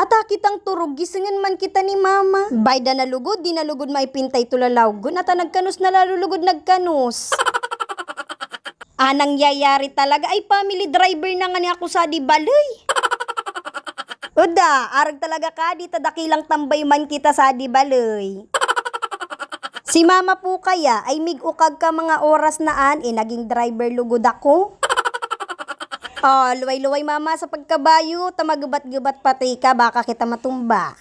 Ata kitang turog, gisingan man kita ni mama. Bayda na lugod, di na lugod maipintay tulalaw. Gun, ata nagkanus na lalulugod nagkanus. Anang yayari talaga ay family driver na nga ni ako sa di baloy. Uda, arag talaga ka, di tadakilang tambay man kita sa di baloy. Si mama po kaya ay mig-ukag ka mga oras naan eh naging driver lugod ako. Oh, luway-luway mama sa pagkabayo, tamagubat-gubat pati ka, baka kita matumba.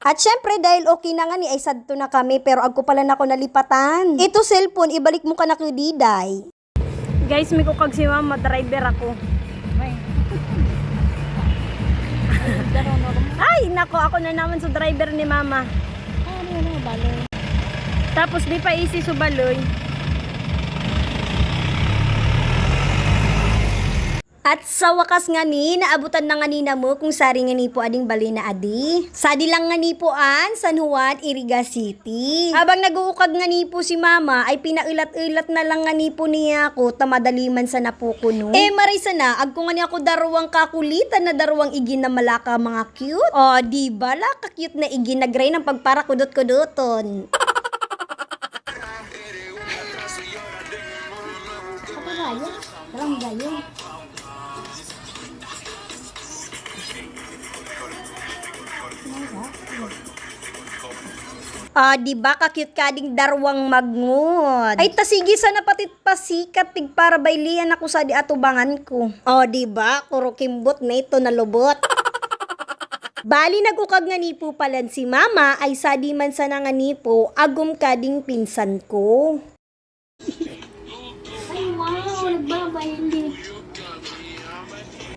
At syempre, dahil okay na nga ni, ay sadto na kami, pero agko pala na ako nalipatan. Ito cellphone, ibalik mo ka na kay Diday. Guys, may kukag si mama, driver ako. Ay, nako, ako na naman sa driver ni mama. Tapos di pa isi subaloy. At sa wakas nga ni, naabutan na nga ni na mo kung sari nga ni po ading bali na adi. Sadi lang nga ni po an, San Juan, Iriga City. Habang nag-uukag nga ni po si mama, ay pinailat-ilat na lang nga ni po niya ako, tamadaliman sa napukuno. Eh, maray sana, agko nga ni ako darwang kakulitan na darwang igin na malaka mga cute. O, di ba la, ka-cute na igin na gray ng pagpara kudot-kudoton. Ah, di ba ka-cute kading darwang magnod? Ay tasigi sa napatit pasikat tig para baylian ako sa di atubangan ko. Oh, di ba? Kuro kimbot na ito na lubot. Bali nagukag nga nipo palan si mama ay sadi man sa nga nipo agum kading pinsan ko.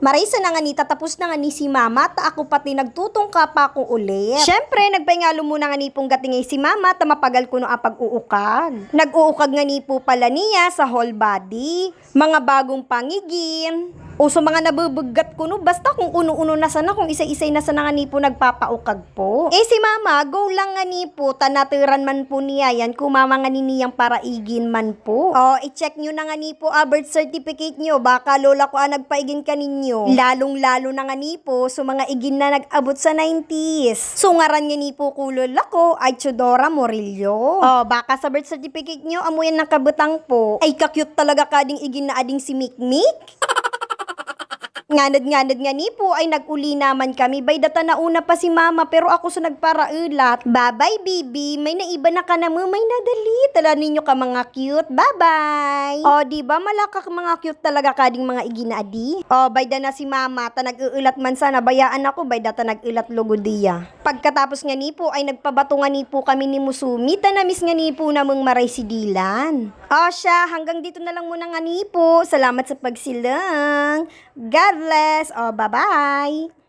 Marisa na nga ni, tatapos na nga ni si mama, ta ako pati nagtutungka pa ako ulit. Siyempre, nagpahingalo muna nga ni pong gatingay si mama, ta mapagal ko no ang pag-uukag. Nag-uukag nga ni po pala niya sa whole body, mga bagong pangigin, o sa mga nabubugat ko no, basta kung uno-uno na sana, kung isa-isay na sana nga ni po nagpapaukag po. Eh si mama, go lang nga ni po, tanatiran man po niya yan, kumama nga ni niyang paraigin man po. O, i-check nyo na nga ni po, ah, birth certificate nyo, baka lola ko ah, nagpaigin ka ninyo. Lalong-lalo na nga ni po, so mga igin na nag-abot sa 90s. So ngaran nga ni po kulola ko, ay Chudora Morillo. O, baka sa birth certificate nyo, amuyan ng kabutang po. Ay, kakyut talaga kading igin na ading si Mikmik. Nganad-nganad nga ni po ay nag-uli naman kami. Bay data na una pa si mama pero ako sa nagparaulat. Bye-bye, bibi. May naiba na ka na mo. May nadali. Tala ninyo ka mga cute. Bye-bye. O, di ba malaka ka mga cute talaga kading mga iginaadi? O, bay da na si mama. Ta nag-uulat man sana. Bayaan ako. Bay data nag-ulat logodiya. Pagkatapos nga ni po ay nagpabato nga ni po kami ni Musumi. Tanamis nga ni po namang maray si Dilan. O siya, hanggang dito na lang muna nga ni po. Salamat sa pagsilang. God bless. O, bye-bye.